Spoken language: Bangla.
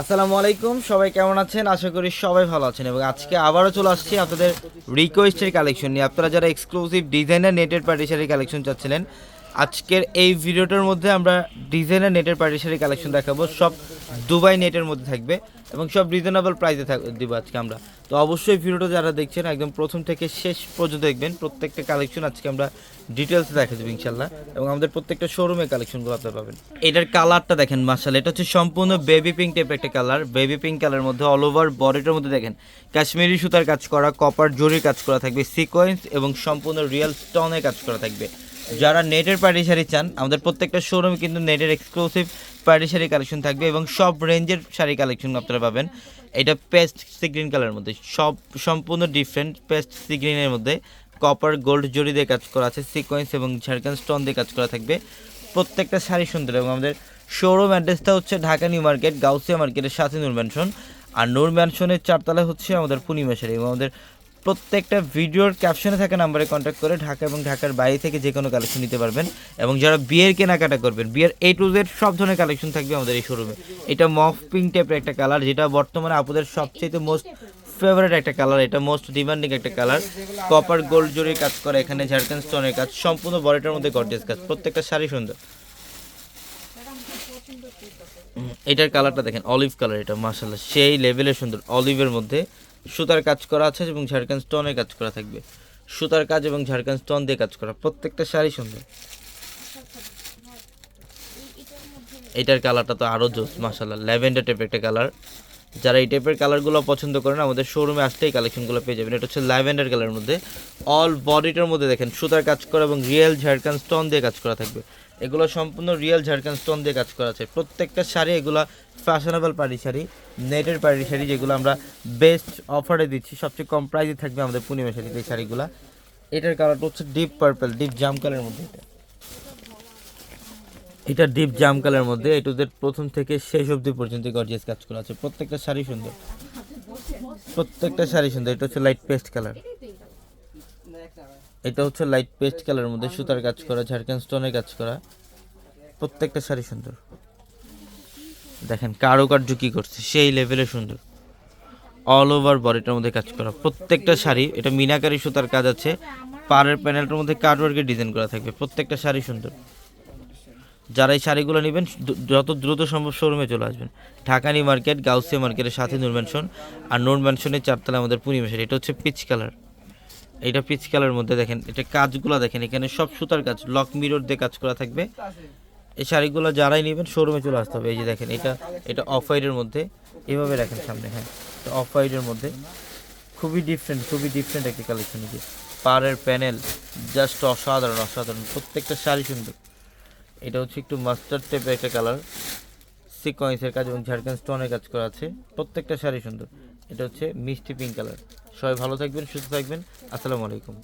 আসসালামু আলাইকুম, সবাই কেমন আছেন? আশা করি সবাই ভালো আছেন এবং আজকে আবারও চলে আসছি আপনাদের রিকোয়েস্টের কালেকশন নিয়ে। আপনারা যারা এক্সক্লুসিভ ডিজাইনার নেটের পার্টিশারের কালেকশন চাচ্ছিলেন আজকের এই ভিডিওটার মধ্যে আমরা ডিজাইনার নেটের পার্টিশারি কালেকশন দেখাবো। সব দুবাই নেটের মধ্যে থাকবে এবং সব রিজনেবল প্রাইসে দিব আজকে আমরা। তো অবশ্যই ভিডিওটা যারা দেখছেন, একদম প্রথম থেকে শেষ পর্যন্ত দেখবেন। প্রত্যেকটা কালেকশন আজকে আমরা ডিটেলসে দেখা যাবে ইনশাল্লাহ এবং আমাদের প্রত্যেকটা শোরুমে কালেকশনগুলো আপনারা পাবেন। এটার কালারটা দেখেন মাসাল এটা হচ্ছে সম্পূর্ণ বেবি পিঙ্ক টাইপের একটা কালার বেবি পিঙ্ক কালারের মধ্যে অল ওভার বডিটার মধ্যে দেখেন, কাশ্মীরি সুতার কাজ করা কপার জরির কাজ করা থাকবে সিকোয়েন্স এবং সম্পূর্ণ রিয়েল স্টোনের কাজ করা থাকবে। যারা নেটের পার্টি শাড়ি চান, আমাদের প্রত্যেকটা শোরুমে কিন্তু নেটের এক্সক্লুসিভ পার্টি শাড়ি কালেকশন থাকবে এবং সব রেঞ্জের শাড়ি কালেকশন আপনারা পাবেন। এটা পেস্ট সি গ্রিন কালারের মধ্যে, সব সম্পূর্ণ ডিফারেন্ট পেস্ট সি গ্রিনের মধ্যে। কপার গোল্ড জরি দিয়ে কাজ করা আছে সিকোয়েন্স এবং ঝাড়খান্ড স্টোন দিয়ে কাজ করা থাকবে। প্রত্যেকটা শাড়ি সুন্দর এবং আমাদের শোরুম অ্যাড্রেসটা হচ্ছে ঢাকা নিউ মার্কেট, গাউসিয়া মার্কেটের সাথে নূর ম্যানশন আর নূর ম্যানশনের চারতলায় হচ্ছে আমাদের পূর্ণিমা শাড়ি এবং আমাদের প্রত্যেকটা ভিডিওর ক্যাপশনে থাকা নাম্বারে কন্ট্যাক্ট করে ঢাকা এবং ঢাকার বাইরে থেকে যে কোনো কালেকশন নিতে পারবেন। এবং যারা বিয়ের কেনাকাটা করবেন, বিয়ের এ টু জেড সব ধরনের কালেকশন থাকবে আমাদের এই শোরুমে এটা মফ পিঙ্ক টাইপের একটা কালার যেটা বর্তমানে আপুদের সবচেয়ে মোস্ট ফেভারেট একটা কালার এটা মোস্ট ডিমান্ডিং একটা কালার কপার গোল্ড জরির কাজ করা, এখানে ঝাড়খান্ড স্টোনের কাজ, সম্পূর্ণ বডিটার মধ্যে গর্জেস কাজ, প্রত্যেকটা শাড়ি সুন্দর। এটার কালারটা দেখেন অলিভ কালার এটা মার্শাল্লাহ সেই লেভেলের সুন্দর অলিভের মধ্যে। সুতার কাজ করা আছে এবং ঝাড়খান্ড স্টোনের কাজ করা থাকবে। সুতার কাজ এবং ঝাড়খান্ড স্টোন দিয়ে কাজ করা। প্রত্যেকটা শাড়ি সুন্দর। এটার কালারটা তো আরও জোস মার্শাল্লাহ ল্যাভেন্ডার টাইপের একটা কালার। যারা এই টাইপের কালারগুলো পছন্দ করেন, আমাদের শোরুমে আসলেই কালেকশনগুলো পেয়ে যাবেন। এটা হচ্ছে ল্যাভেন্ডার কালারের মধ্যে। অল বডিটার মধ্যে দেখেন, সুতার কাজ করা এবং রিয়েল ঝাড়খান্ড স্টোন দিয়ে কাজ করা থাকবে। এগুলো সম্পূর্ণ রিয়েল ঝাড়খান্ড স্টোন দিয়ে কাজ করা আছে। প্রত্যেকটা শাড়ি এগুলো ফ্যাশনেবল পাড়ি শাড়ি নেটের পাড়ি শাড়ি যেগুলো আমরা বেস্ট অফারে দিচ্ছি, সবচেয়ে কম প্রাইসে থাকবে আমাদের পূর্ণিমা শাড়িতে এই শাড়িগুলো। এটার কালারটা হচ্ছে ডিপ পার্পল ডিপ জাম কালারের মধ্যে এটা। এটা ডিপ জাম কালারের মধ্যে এটুদের প্রথম থেকে শেষ অবধি পর্যন্ত গর্জিয়াস কাজ করা আছে। প্রত্যেকটা শাড়ি সুন্দর। প্রত্যেকটা শাড়ি সুন্দর, এটা হচ্ছে লাইট পেস্ট কালার এটা হচ্ছে লাইট পেস্ট কালারের মধ্যে সুতার কাজ করা ঝাড়খান স্টোনের কাজ করা। প্রত্যেকটা শাড়ি সুন্দর। দেখেন কারুকার্য কি করছে, সেই লেভেলে সুন্দর। অল ওভার বডিটার মধ্যে কাজ করা। প্রত্যেকটা শাড়ি, এটা মিনাকারি সুতার কাজ আছে, পাড়ের প্যানেলটার মধ্যে কার্ডওয়ার্কের ডিজাইন করা থাকবে। প্রত্যেকটা শাড়ি সুন্দর। যারা এই শাড়িগুলো নেবেন যত দ্রুত সম্ভব শোরুমে চলে আসবেন। ঢাকানি মার্কেট গাউসিয়া মার্কেটের সাথে নূর ম্যানশন আর নূর ম্যানশনের চারতলা আমাদের পূর্ণিমা শাড়ি। এটা হচ্ছে পিচ কালার এটা পিচ কালারের মধ্যে দেখেন, এটা কাজগুলো দেখেন, এখানে সব সুতার কাজ লক মিরর দিয়ে কাজ করা থাকবে। এই শাড়িগুলো যারাই নেবেন শোরুমে চলে আসতে হবে। এই যে দেখেন, এটা এটা অফ হোয়াইটের মধ্যে, এভাবে রাখেন সামনে হ্যাঁ অফ হোয়াইটের মধ্যে। খুবই ডিফারেন্ট খুবই ডিফারেন্ট একটা কালেকশন এই যে। পাড়ের প্যানেল জাস্ট অসাধারণ অসাধারণ, প্রত্যেকটা শাড়ি সুন্দর। এটা হচ্ছে একটু মাস্টার্ড টাইপের একটা কালার সিকোয়েন্সের কাজ এবং ঝাড়খান্ড স্টোনের কাজ করা আছে। প্রত্যেকটা শাড়ি সুন্দর। এটা হচ্ছে মিষ্টি পিঙ্ক কালার। সবাই ভালো থাকবেন সুস্থ থাকবেন। আসসালামু আলাইকুম।